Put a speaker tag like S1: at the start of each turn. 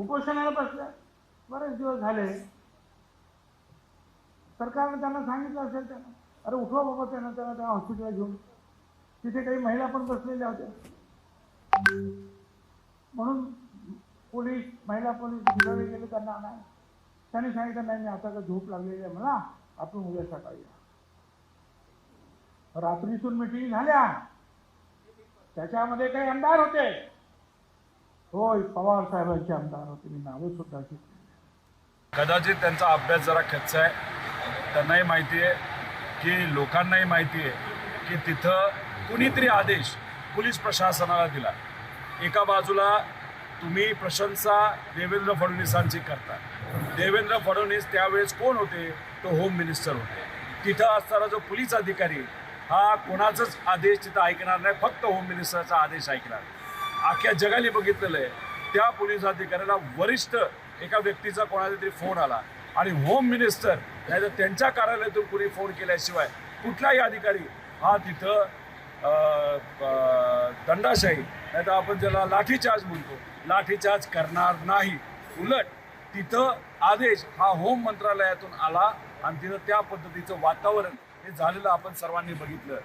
S1: उपोषणाला बसल्या बरेच दिवस झाले. सरकारनं त्यांना सांगितलं असेल त्यांना. अरे उठवा बाबा त्यांना त्यांना त्या हॉस्पिटलला घेऊन. तिथे काही महिला पण बसलेल्या होत्या. म्हणून पोलीस महिला पोलीस भिडावे गेले त्यांना नाही त्यांनी सांगितलं नाही मी आता का झोप लागलेली आहे मला. आपण उद्या सकाळी या. रात्रीतून मिटिंग झाल्या. त्याच्यामध्ये काही आमदार होते. होय पवार साहेबांचे आमदार होते मी नावं सुद्धा घेतली
S2: कदाचित त्यांचा अभ्यास जरा कच्चा आहे. त्यांनाही माहिती आहे की लोकांनाही माहिती आहे की तिथं कुणीतरी आदेश पोलीस प्रशासनाला दिला. एका बाजूला तुम्ही प्रशंसा देवेंद्र फडणवीसांची करता. देवेंद्र फडणवीस त्यावेळेस कोण होते? तो होम मिनिस्टर होते. तिथं असणारा जो पोलीस अधिकारी हा कोणाचाच आदेश तिथं ऐकणार नाही फक्त होम मिनिस्टरचा आदेश ऐकणार. अख्ख्या जगाने बघितलेलं आहे. त्या पोलीस अधिकाऱ्याला वरिष्ठ एका व्यक्तीचा कोणाचा तरी फोन आला. आणि होम मिनिस्टर नाही तर त्यांच्या कार्यालयातून कुणी फोन केल्याशिवाय कुठलाही अधिकारी हा तिथं दंडाशाही नाही तर आपण ज्याला लाठीचार्ज म्हणतो लाठीचार्ज करणार नाही. उलट तिथं आदेश हा होम मंत्रालयातून आला आणि तिथं त्या पद्धतीचं वातावरण हे झालेलं आपण सर्वांनी बघितलं.